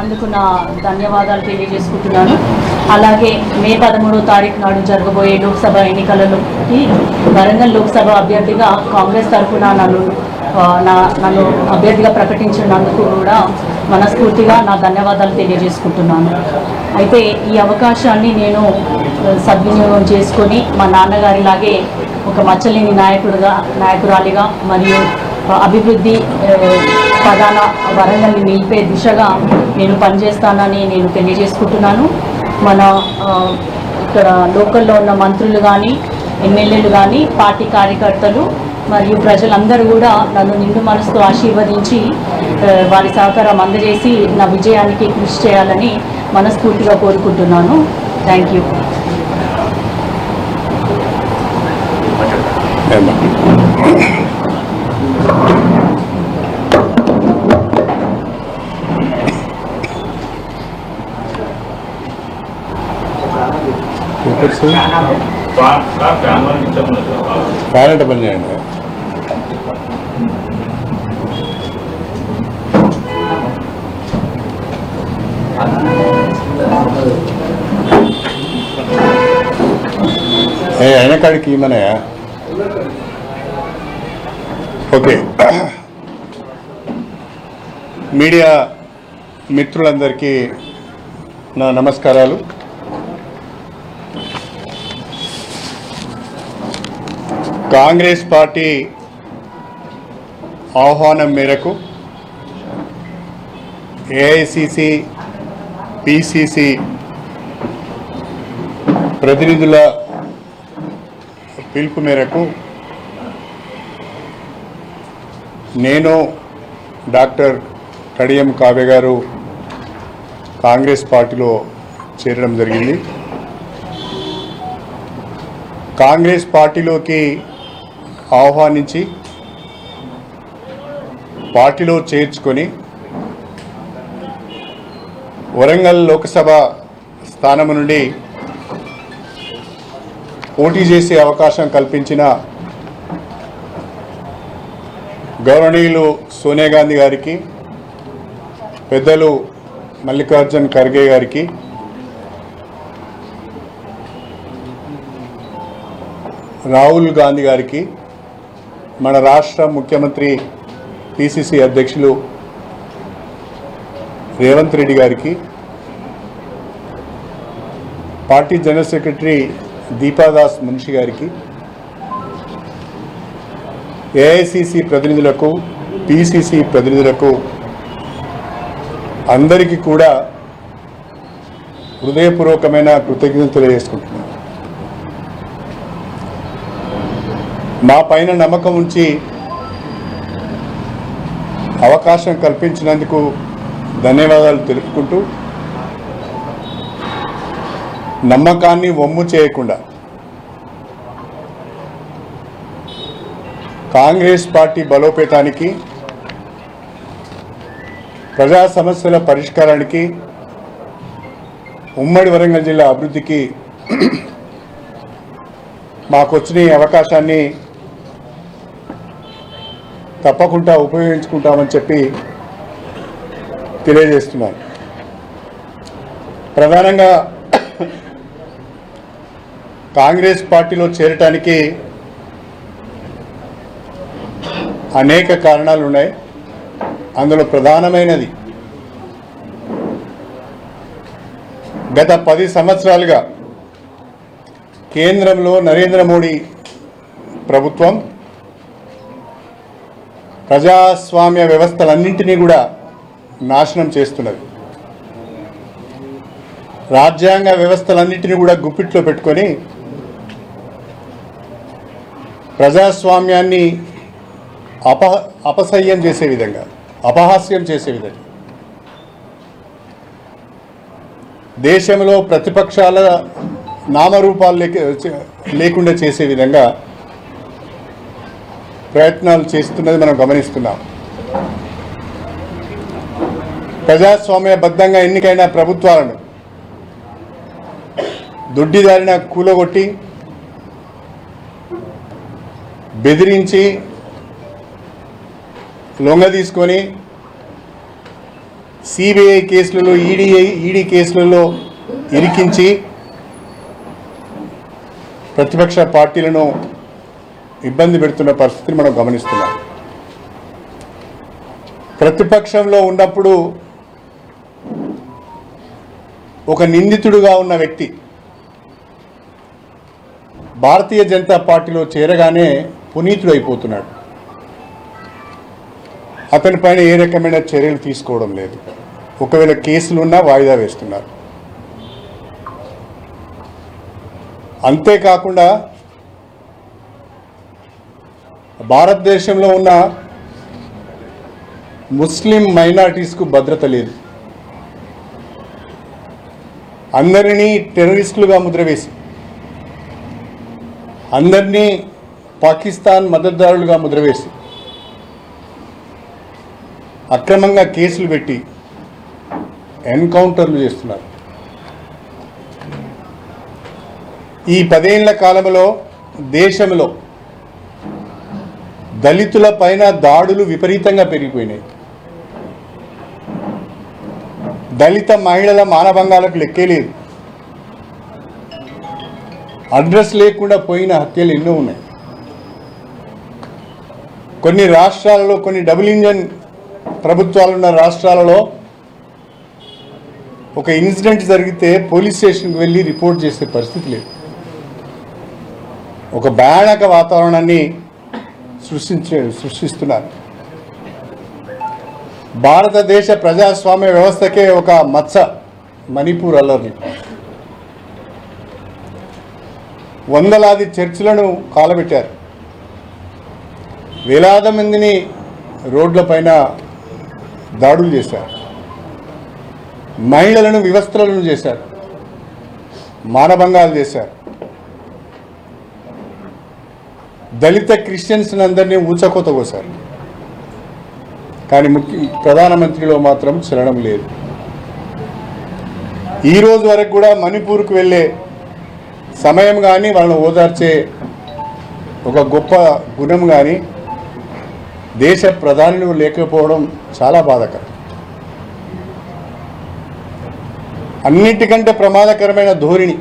అందుకు నా ధన్యవాదాలు తెలియజేసుకుంటున్నాను. అలాగే మే పదమూడో తారీఖు నాడు జరగబోయే లోక్సభ ఎన్నికలలోకి వరంగల్ లోక్సభ అభ్యర్థిగా కాంగ్రెస్ తరఫున నన్ను నా నన్ను అభ్యర్థిగా ప్రకటించినందుకు కూడా మనస్ఫూర్తిగా నా ధన్యవాదాలు తెలియజేసుకుంటున్నాను. అయితే ఈ అవకాశాన్ని నేను సద్వినియోగం చేసుకొని మా నాన్నగారిలాగే ఒక మచ్చలేని నాయకుడుగా నాయకురాలిగా మరియు అభివృద్ధి ప్రధాన వరంగల్ని నిలిపే దిశగా నేను పనిచేస్తానని నేను తెలియజేసుకుంటున్నాను. మన ఇక్కడ లోకల్లో ఉన్న మంత్రులు కానీ ఎమ్మెల్యేలు కానీ పార్టీ కార్యకర్తలు మరియు ప్రజలందరూ కూడా నన్ను నిండు మనసుతో ఆశీర్వదించి వారి సహకారం అందజేసి నా విజయానికి కృషి చేయాలని మనస్ఫూర్తిగా కోరుకుంటున్నాను. Thank you. Thank you. Sir? Fan పని చేయండి. ఏ అయిన కాడికి ఇమ్మనయా ఓకే. మీడియా మిత్రులందరికీ నా నమస్కారాలు. కాంగ్రెస్ పార్టీ ఆహ్వానం మేరకు ఏఐసిసి పిసిసి ప్రతినిధుల పిలుపు మేరకు నేను డాక్టర్ కడియం కావ్య గారు కాంగ్రెస్ పార్టీలో చేరడం జరిగింది. కాంగ్రెస్ పార్టీలోకి ఆహ్వానించి పార్టీలో చేర్చుకొని వరంగల్ లోక్సభ స్థానం నుండి పోటీ చేసే అవకాశం కల్పించిన గౌరవనీయులు సోనియా గాంధీ గారికి పెద్దలు మల్లికార్జున్ ఖర్గే గారికి రాహుల్ గాంధీ గారికి మన రాష్ట్ర ముఖ్యమంత్రి పిసిసి అధ్యక్షులు రేవంత్ రెడ్డి గారికి party general secretary Deepadas Munshi గారికి ఏఐసిసి ప్రతినిధులకు పిసిసి ప్రతినిధులకు అందరికీ కూడా హృదయపూర్వకమైన కృతజ్ఞతలు తెలియజేసుకుంటున్నాను. మా పైన నమ్మకం ఉంచి అవకాశం కల్పించినందుకు ధన్యవాదాలు తెలుపుకుంటూ నమ్మకాన్ని వమ్ము చేయకుండా కాంగ్రెస్ పార్టీ బలోపేతానికి ప్రజా సమస్యల పరిష్కారానికి ఉమ్మడి వరంగల్ జిల్లా అభివృద్ధికి మాకు వచ్చిన అవకాశాన్ని తప్పకుండా ఉపయోగించుకుంటామని చెప్పి తెలియజేస్తున్నాను. ప్రధానంగా కాంగ్రెస్ పార్టీలో చేరటానికి అనేక కారణాలు ఉన్నాయి. అందులో ప్రధానమైనది గత పది సంవత్సరాలుగా కేంద్రంలో నరేంద్ర మోడీ ప్రభుత్వం ప్రజాస్వామ్య వ్యవస్థలన్నింటినీ కూడా నాశనం చేస్తున్నది. రాజ్యాంగ వ్యవస్థలన్నింటినీ కూడా గుప్పిట్లో పెట్టుకొని ప్రజాస్వామ్యాన్ని అప అపసహ్యం చేసే విధంగా అపహాస్యం చేసే విధంగా. దేశంలో ప్రతిపక్షాల నామరూపాలు లేక లేకుండా చేసే విధంగా ప్రయత్నాలు చేస్తున్నది మనం గమనిస్తున్నాం. ప్రజాస్వామ్యబద్ధంగా ఎన్నికైన ప్రభుత్వాలను దొడ్డిదారిన కూలగొట్టి బెదిరించి లొంగ తీసుకొని సిబిఐ కేసులలో ఈడీఐ ఈడీ కేసులలో ఇరికించి ప్రతిపక్ష పార్టీలను ఇబ్బంది పెడుతున్న పరిస్థితిని మనం గమనిస్తున్నాం. ప్రతిపక్షంలో ఉన్నప్పుడు ఒక నిందితుడుగా ఉన్న వ్యక్తి భారతీయ జనతా పార్టీలో చేరగానే పునీతుడు అయిపోతున్నాడు అతని పైన ఏ రకమైన చర్యలు తీసుకోవడం లేదు. ఒకవేళ కేసులున్నా వాయిదా వేస్తున్నారు. అంతేకాకుండా భారతదేశంలో ఉన్న ముస్లిం మైనారిటీస్కు భద్రత లేదు. అందరినీ టెర్రరిస్టులుగా ముద్రవేసి అందరినీ పాకిస్తాన్ మద్దతుదారులుగా ముద్రవేసి అక్రమంగా కేసులు పెట్టి ఎన్కౌంటర్లు చేస్తున్నారు. ఈ పదేళ్ళ కాలంలో దేశంలో దళితుల పైన దాడులు విపరీతంగా పెరిగిపోయినాయి. దళిత మహిళల మానభంగాలకు లెక్కే లేదు. అడ్రస్ లేకుండా పోయిన హత్యలు ఎన్నో ఉన్నాయి. కొన్ని రాష్ట్రాలలో కొన్ని డబుల్ ఇంజన్ ప్రభుత్వాలున్న రాష్ట్రాలలో ఒక ఇన్సిడెంట్ జరిగితే పోలీస్ స్టేషన్కి వెళ్ళి రిపోర్ట్ చేసే పరిస్థితి లేదు. ఒక భయానక వాతావరణాన్ని సృష్టించే సృష్టిస్తున్నారు. భారతదేశ ప్రజాస్వామ్య వ్యవస్థకే ఒక మచ్చ మణిపూర్ అల్లర్లు వందలాది చర్చిలను కాలబెట్టారు. వేలాది మందిని రోడ్లపైన దాడులు చేశారు. మహిళలను వివస్త్రలను చేశారు. మానభంగాలు చేశారు. దళిత క్రిస్టియన్స్ అందరినీ ఊచకోత కోసారు కానీ ముఖ్య ప్రధానమంత్రిలో మాత్రం చలనం లేదు. ఈ రోజు వరకు కూడా మణిపూర్కు వెళ్ళే సమయం కానీ వాళ్ళని ఓదార్చే ఒక గొప్ప గుణం కానీ దేశ ప్రధానులు లేకపోవడం చాలా బాధాకరం. అన్నిటికంటే ప్రమాదకరమైన ధోరణి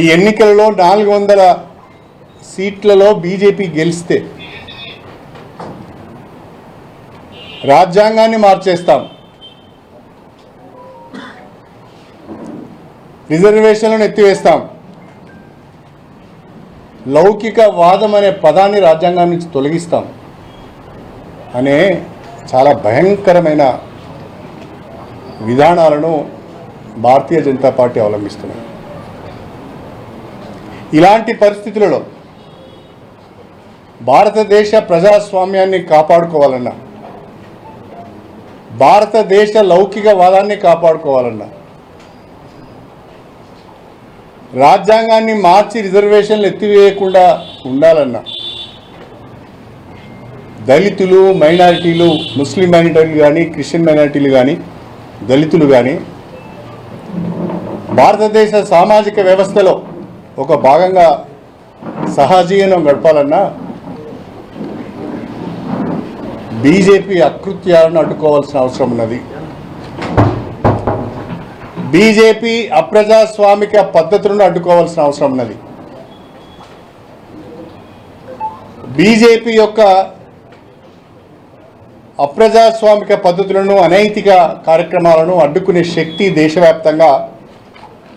ఈ ఎన్నికలలో నాలుగు వందల సీట్లలో బీజేపీ గెలిస్తే రాజ్యాంగాన్ని మార్చేస్తాం. రిజర్వేషన్లను ఎత్తివేస్తాం. లౌకిక వాదం అనే పదాన్ని రాజ్యాంగం నుంచి తొలగిస్తాం. అనే చాలా భయంకరమైన విధానాలను భారతీయ జనతా పార్టీ అవలంబిస్తున్నది. ఇలాంటి పరిస్థితులలో భారతదేశ ప్రజాస్వామ్యాన్ని కాపాడుకోవాలన్నా భారతదేశ లౌకికవాదాన్ని కాపాడుకోవాలన్నా రాజ్యాంగాన్ని మార్చి రిజర్వేషన్లు ఎత్తివేయకుండా ఉండాలన్నా దళితులు మైనారిటీలు ముస్లిం మైనారిటీలు కానీ క్రిస్టియన్ మైనారిటీలు కానీ దళితులు కానీ భారతదేశ సామాజిక వ్యవస్థలో ఒక భాగంగా సహజీవనం గడపాలన్నా బీజేపీ అకృత్యాలను అడ్డుకోవాల్సిన అవసరం ఉన్నది. బీజేపీ అప్రజాస్వామిక పద్ధతులను అడ్డుకోవాల్సిన అవసరం ఉన్నది. బీజేపీ యొక్క అప్రజాస్వామిక పద్ధతులను అనైతిక కార్యక్రమాలను అడ్డుకునే శక్తి దేశవ్యాప్తంగా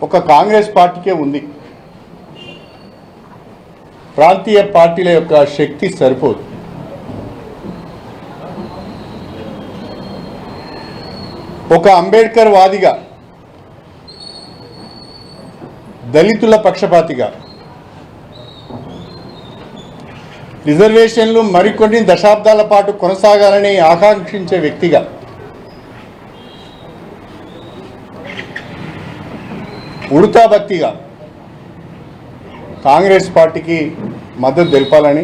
ఒక కాంగ్రెస్ పార్టీకే ఉంది. ప్రాంతీయ పార్టీల యొక్క శక్తి సరిపోదు. ఒక అంబేద్కర్ వాదిగా దళితుల పక్షపాతిగా రిజర్వేషన్లు మరికొన్ని దశాబ్దాల పాటు కొనసాగాలని ఆకాంక్షించే వ్యక్తిగా ఉడతా భక్తిగా కాంగ్రెస్ పార్టీకి మద్దతు తెలపాలని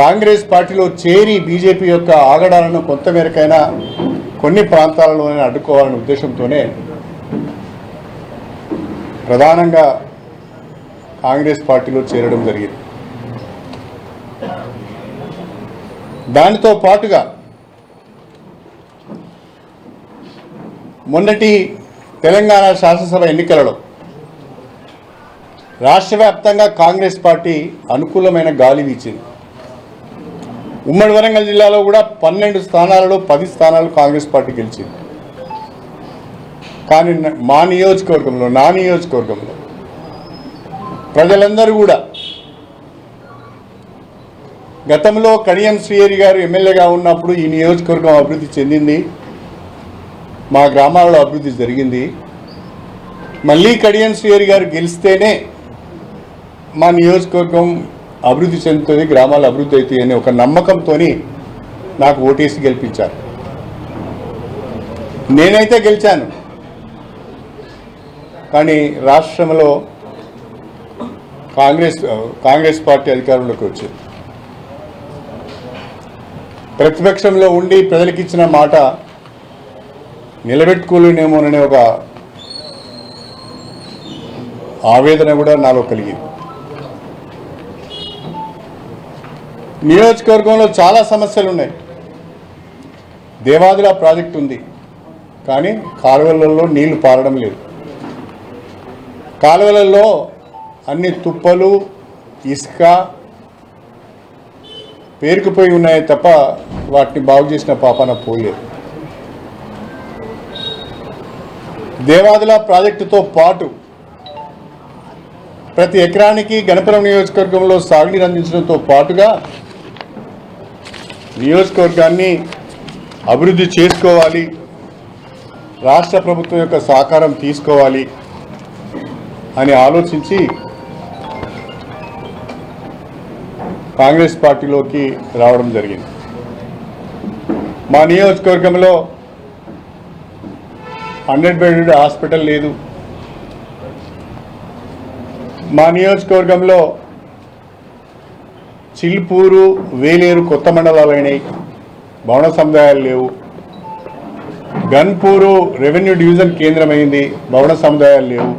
కాంగ్రెస్ పార్టీలో చేరి బీజేపీ యొక్క ఆగడాలను కొంతమేరకైనా కొన్ని ప్రాంతాలలోనే అడ్డుకోవాలనే ఉద్దేశంతోనే ప్రధానంగా కాంగ్రెస్ పార్టీలో చేరడం జరిగింది. దానితో పాటుగా మొన్నటి తెలంగాణ శాసనసభ ఎన్నికలలో రాష్ట్ర వ్యాప్తంగా కాంగ్రెస్ పార్టీ అనుకూలమైన గాలి వీచింది. ఉమ్మడి వరంగల్ జిల్లాలో కూడా పన్నెండు స్థానాలలో పది స్థానాలు కాంగ్రెస్ పార్టీ గెలిచింది. కానీ మా నియోజకవర్గంలో నా నియోజకవర్గంలో ప్రజలందరూ కూడా గతంలో కడియం శ్రీహరి గారు ఎమ్మెల్యేగా ఉన్నప్పుడు ఈ నియోజకవర్గం అభివృద్ధి చెందింది. మా గ్రామాలలో అభివృద్ధి జరిగింది. మళ్ళీ కడియం శ్రీహరి గారు గెలిస్తేనే మా నియోజకవర్గం అభివృద్ధి చెందుతుంది గ్రామాలు అభివృద్ధి అవుతాయి అనే ఒక నమ్మకంతో నాకు ఓటేసి గెలిపించారు. నేనైతే గెలిచాను. కానీ రాష్ట్రంలో కాంగ్రెస్ కాంగ్రెస్ పార్టీ అధికారంలోకి వచ్చింది. ప్రతిపక్షంలో ఉండి ప్రజలకు ఇచ్చిన మాట నిలబెట్టుకోలేనేమోననే ఒక ఆవేదన కూడా నాలో కలిగింది. నియోజకవర్గంలో చాలా సమస్యలు ఉన్నాయి. దేవాదుల ప్రాజెక్ట్ ఉంది. కానీ కాలువలలో నీళ్ళు పారడం లేదు. కాలువలలో అన్ని తుప్పలు ఇసుక పేరుకుపోయి ఉన్నాయి తప్ప వాటిని బాగు చేసిన పాపన పోలేదు. దేవాదుల ప్రాజెక్టుతో పాటు ప్రతి ఎకరానికి గణపురం నియోజకవర్గంలో సాగునీరు అందించడంతో పాటుగా నియోజకవర్గాన్ని అభివృద్ధి చేసుకోవాలి రాష్ట్ర ప్రభుత్వం యొక్క సహకారం తీసుకోవాలి అని ఆలోచించి కాంగ్రెస్ పార్టీలోకి రావడం జరిగింది. మా నియోజకవర్గంలో హండ్రెడ్ బెడెడ్ హాస్పిటల్ లేదు. మా నియోజకవర్గంలో చిల్పూరు వేలేరు కొత్త మండలాలు అయినాయి భవన సముదాయాలు లేవు. గన్పూరు రెవెన్యూ డివిజన్ కేంద్రమైంది. భవన సముదాయాలు లేవు.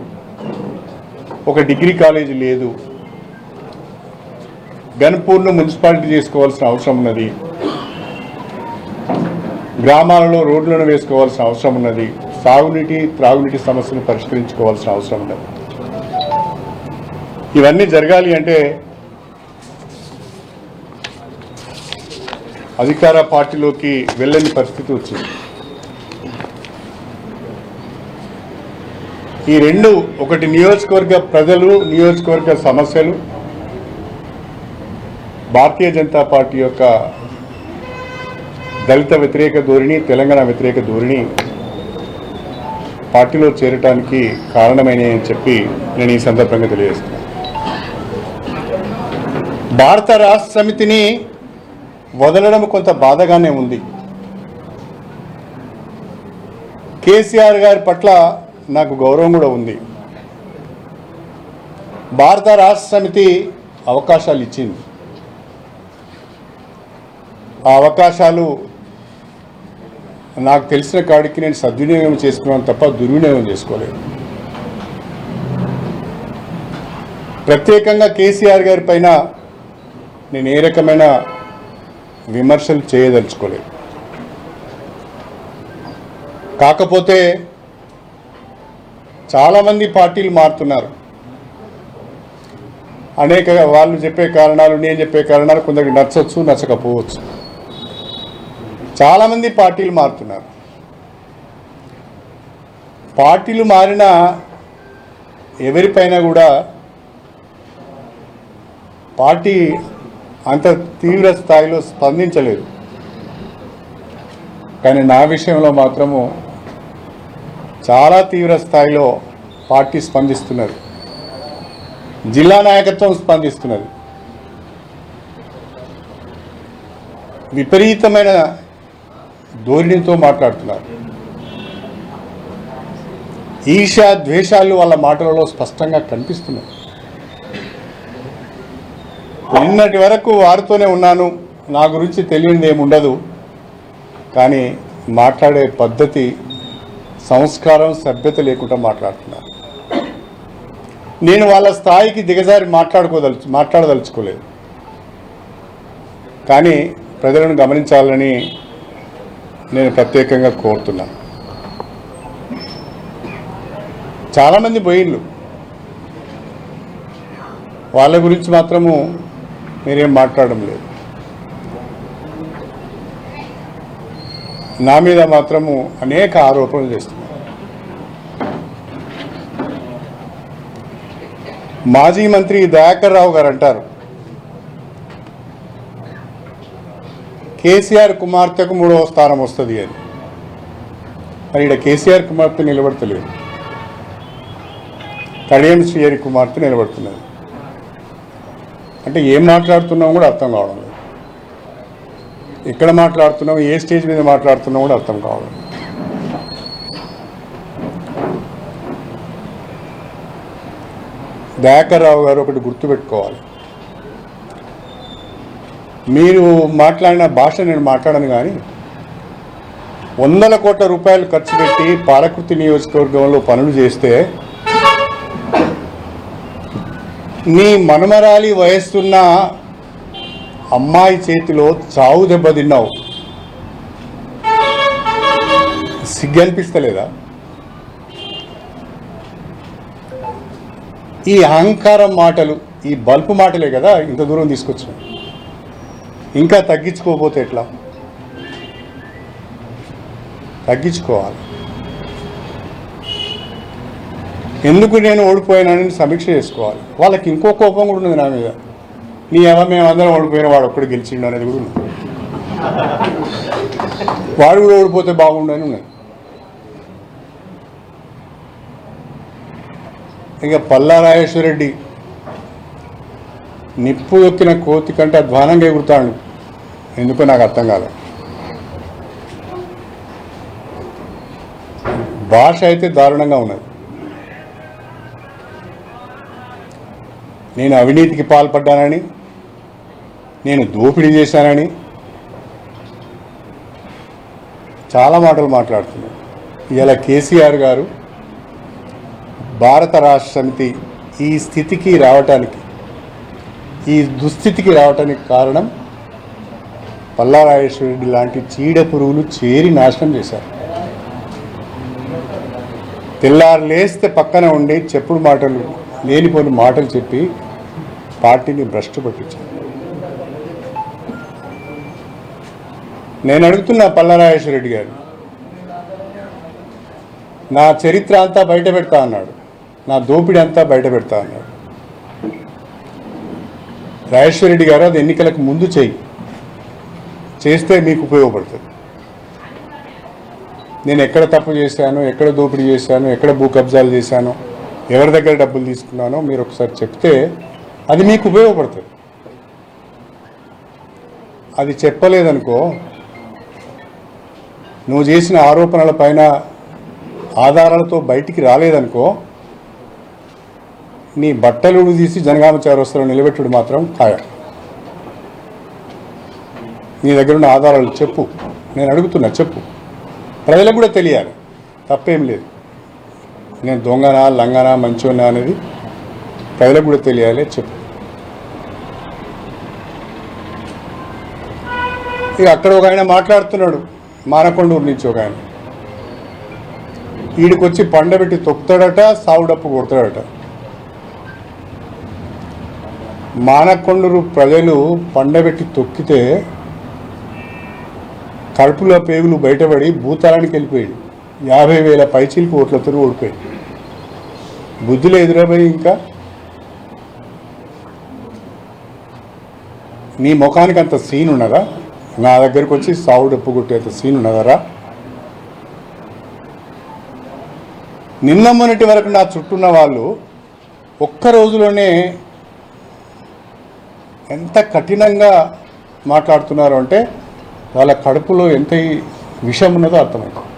ఒక డిగ్రీ కాలేజీ లేదు. గన్పూర్ను మున్సిపాలిటీ చేసుకోవాల్సిన అవసరం ఉన్నది. గ్రామాలలో రోడ్లను వేసుకోవాల్సిన అవసరం ఉన్నది. సాగునీటి త్రాగునీటి సమస్యను పరిష్కరించుకోవాల్సిన అవసరం ఉన్నది. ఇవన్నీ జరగాలి అంటే అధికార పార్టీలోకి వెళ్ళని పరిస్థితి వచ్చింది. ఈ రెండు ఒకటి నియోజకవర్గ ప్రజలు నియోజకవర్గ సమస్యలు. భారతీయ జనతా పార్టీ యొక్క దళిత వ్యతిరేక ధోరణి తెలంగాణ వ్యతిరేక ధోరణి పార్టీలో చేరటానికి కారణమైనవి చెప్పి నేను ఈ సందర్భంగా తెలియజేస్తున్నాను. భారత రాష్ట్ర సమితిని వదలడం కొంత బాధగానే ఉంది. కేసీఆర్ గారి పట్ల నాకు గౌరవం కూడా ఉంది. భారత రాష్ట్ర సమితి అవకాశాలు ఇచ్చింది. ఆ అవకాశాలు నాకు తెలిసిన కాడికి నేను సద్వినియోగం చేసుకున్నాను తప్ప దుర్వినియోగం చేసుకోలేదు. ప్రత్యేకంగా కేసీఆర్ గారి పైన నేను ఏ రకమైన విమర్శలు చేయదలుచుకోలేదు. కాకపోతే చాలామంది పార్టీలు మారుతున్నారు. అనేక వాళ్ళు చెప్పే కారణాలు నేను చెప్పే కారణాలు కొందరికి నచ్చవచ్చు నచ్చకపోవచ్చు. చాలామంది పార్టీలు మారుతున్నారు. పార్టీలు మారిన ఎవరిపైన కూడా పార్టీ అంత తీవ్ర స్థాయిలో స్పందించలేదు. కానీ నా విషయంలో మాత్రము చాలా తీవ్ర స్థాయిలో పార్టీ స్పందిస్తున్నది. జిల్లా నాయకత్వం స్పందిస్తున్నది. విపరీతమైన ధోరణితో మాట్లాడుతున్నారు. ఈర్ష ద్వేషాలు వాళ్ళ మాటలలో స్పష్టంగా కనిపిస్తున్నాయి. నిన్నటి వరకు వారితోనే ఉన్నాను. నా గురించి తెలియంది ఏముండదు కానీ మాట్లాడే పద్ధతి సంస్కారం సభ్యత లేకుండా మాట్లాడుతున్నారు. నేను వాళ్ళ స్థాయికి దిగజారి మాట్లాడుకోదలుచు మాట్లాడదలుచుకోలేదు. కానీ ప్రజలను గమనించాలని నేను ప్రత్యేకంగా కోరుతున్నాను. చాలామంది పోయిళ్ళు వాళ్ళ గురించి మాత్రము మీరేం మాట్లాడడం లేదు. నా మీద మాత్రము అనేక ఆరోపణలు చేస్తున్నారు. మాజీ మంత్రి దయాకర్ రావు గారు అంటారు. కేసీఆర్ కుమార్తెకు మూడవ స్థానం వస్తుంది అని. మరి ఇక్కడ కేసీఆర్ కుమార్తె నిలబడతలేదు. కడియం శ్రీహరి కుమార్తె నిలబడుతున్నది. అంటే ఏం మాట్లాడుతున్నాం కూడా అర్థం కావడం లేదు. ఎక్కడ మాట్లాడుతున్నాం ఏ స్టేజ్ మీద మాట్లాడుతున్నాం కూడా అర్థం కావడం దయాకర్రావు గారు ఒకటి గుర్తుపెట్టుకోవాలి మీరు మాట్లాడిన భాష నేను మాట్లాడను కానీ వందల కోట్ల రూపాయలు ఖర్చు పెట్టి పాలకృతి నియోజకవర్గంలో పనులు చేస్తే నీ మనమరాలి వయస్సున్న అమ్మాయి చేతిలో చావు దెబ్బతిన్నావు సిగ్గు అనిపిస్తలేదా? ఈ అహంకారం మాటలు ఈ బల్పు మాటలే కదా ఇంత దూరం తీసుకొచ్చినాయి ఇంకా తగ్గించుకోకపోతే ఎట్లా? తగ్గించుకోవాలి. ఎందుకు నేను ఓడిపోయానని సమీక్ష చేసుకోవాలి. వాళ్ళకి ఇంకో కోపం కూడా ఉంది నా మీద. నీ ఎవ మేము అందరం ఓడిపోయిన వాడు ఒక్కడు గెలిచిండు అనేది కూడా ఉంది వాడు కూడా ఓడిపోతే బాగుండని ఉన్నాయి ఇక పల్లా రాజేశ్వరరెడ్డి నిప్పు ఎక్కిన కోతి కంటే అధ్వానంగా ఎగురుతాడు. ఎందుకో నాకు అర్థం కాదు భాష అయితే దారుణంగా ఉన్నది. నేను అవినీతికి పాల్పడ్డానని నేను దోపిడీ చేశానని చాలా మాటలు మాట్లాడుతున్నాను. ఇలా కేసీఆర్ గారు భారత రాష్ట్ర సమితి ఈ స్థితికి రావటానికి ఈ దుస్థితికి రావటానికి కారణం పల్లారాజేశ్వరరెడ్డి లాంటి చీడ పురుగులు చేరి నాశనం చేశారు. తెల్లారు లేస్తే పక్కన ఉండి చెప్పుడు మాటలు లేనిపోని మాటలు చెప్పి పార్టీని భ్రష్టు పట్టించారు. నేను అడుగుతున్నా పల్లారాజేశ్వరరెడ్డి గారు నా చరిత్ర అంతా బయట పెడతా అన్నాడు. నా దోపిడీ అంతా బయట పెడతా అన్నాడు. రాజేశ్వరరెడ్డి గారు అది ఎన్నికలకు ముందు చేయి. చేస్తే మీకు ఉపయోగపడుతుంది. నేను ఎక్కడ తప్పు చేశాను ఎక్కడ దోపిడీ చేశాను ఎక్కడ భూ కబ్జాలు చేశాను ఎవరి దగ్గర డబ్బులు తీసుకున్నానో మీరు ఒకసారి చెప్తే అది మీకు ఉపయోగపడుతుంది. అది చెప్పలేదనుకో నువ్వు చేసిన ఆరోపణల పైన ఆధారాలతో బయటికి రాలేదనుకో నీ బట్టలు తీసి జనగామ చౌరస్తలో నిలబెట్టుడు మాత్రం ఖాయం. నీ దగ్గర ఉన్న ఆధారాలు చెప్పు. నేను అడుగుతున్నా చెప్పు. ప్రజలకు కూడా తెలియాలి. తప్పేం లేదు. నేను దొంగనా లంగనా మంచోనా అనేది ప్రజలకు కూడా తెలియాలి చెప్పు. ఇక అక్కడ ఒక ఆయన మాట్లాడుతున్నాడు మానకొండూరు నుంచి ఒక ఆయన. వీడికొచ్చి పండబెట్టి తొక్కుతాడట సావుడప్పు కొడతాడట. మానకొండూరు ప్రజలు పండబెట్టి తొక్కితే కడుపులో పేగులు బయటపడి భూతాలానికి వెళ్ళిపోయాడు యాభై వేల పైచీలకు ఓట్లతో ఓడిపోయాడు బుద్ధిలో ఎదురపోయి ఇంకా. నీ ముఖానికి అంత సీన్ ఉన్నదా? నా దగ్గరికి వచ్చి సావుడు డప్పు కొట్టేంత సీన్ ఉన్నదరా? నిన్న మొన్నటి వరకు నా చుట్టూన్న వాళ్ళు ఒక్క రోజులోనే ఎంత కఠినంగా మాట్లాడుతున్నారు అంటే వాళ్ళ కడుపులో ఎంత విషం ఉన్నదో అర్థమవుతుంది